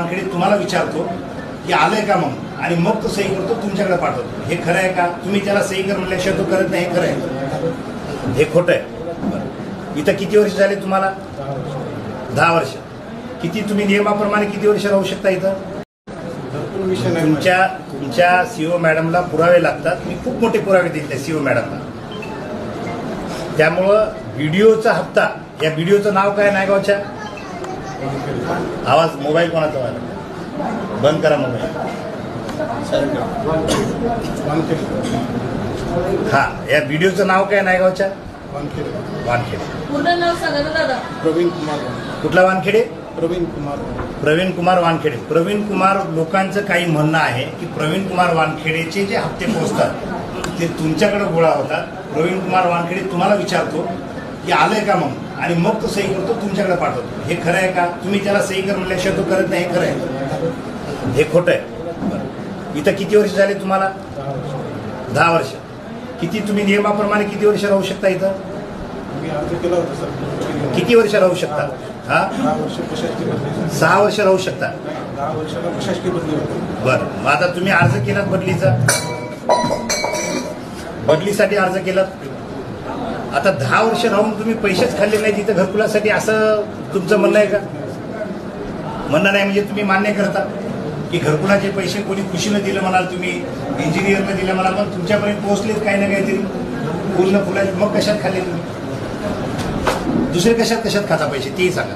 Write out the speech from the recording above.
कडे तुम्हाला विचारतो की आलंय का मग? आणि मग तो सही करतो तुमच्याकडे पाठवतो. हे खरं आहे का? तुम्ही त्याला सही कर म्हणल्याशिवाय तो करत नाही हे खरं आहे. हे खोटं आहे. इथं किती वर्ष झाले तुम्हाला? दहा वर्ष. किती तुम्ही नियमाप्रमाणे किती वर्ष राहू शकता इथं? तुमच्या तुमच्या सीओ मॅडमला पुरावे लागतात. मी खूप मोठे पुरावे दिले सीओ मॅडमला. त्यामुळं व्हिडिओचा हप्ता या व्हिडिओचं नाव काय नायगावच्या? आवाज मोबाईल कोणाचा वाला बंद करा मोबाईल. वानखेडे हा या व्हिडिओचं नाव काय नायगावच्या? वानखेडे. वानखेडे पूर्ण नाव सांगा दादा. प्रवीण कुमार वानखेडे. कुठला वानखेडे? प्रवीण कुमार. प्रवीण कुमार वानखेडे. प्रवीण कुमार लोकांचं काही म्हणणं आहे की प्रवीण कुमार वानखेडेचे जे हप्ते पोहोचतात ते तुमच्याकडे गोळा होतात. प्रवीण कुमार वानखेडे तुम्हाला विचारतो की आलंय का मग आणि मग तो सही करतो तुमच्याकडे पाठवतो. हे खरं आहे का? तुम्ही त्याला सही कर म्हणल्याशिवाय तो करत नाही हे खरं आहे. हे खोटं आहे. इथं किती वर्ष झाले तुम्हाला? दहा वर्ष. किती तुम्ही नियमाप्रमाणे किती वर्ष राहू शकता इथं? किती वर्ष राहू शकता? हा? सहा वर्ष राहू शकता. बरं. मग आता तुम्ही अर्ज केलात बदलीचा? बदलीसाठी अर्ज केलात? आता दहा वर्ष राहून तुम्ही पैसेच खाल्ले नाही तिथं घरकुलासाठी असं तुमचं म्हणणं आहे का? म्हणणं नाही म्हणजे तुम्ही मान्य करता की घरकुलाचे पैसे कोणी खुशीनं दिलं म्हणाल तुम्ही इंजिनियरनं दिलं म्हणाल पण तुमच्यापर्यंत पोहोचलेत काही ना काहीतरी? पूर्ण फुलाचे मग कशात खाल्ले तुम्ही? दुसरे कशात कशात खाता पैसे? तेही सांगा.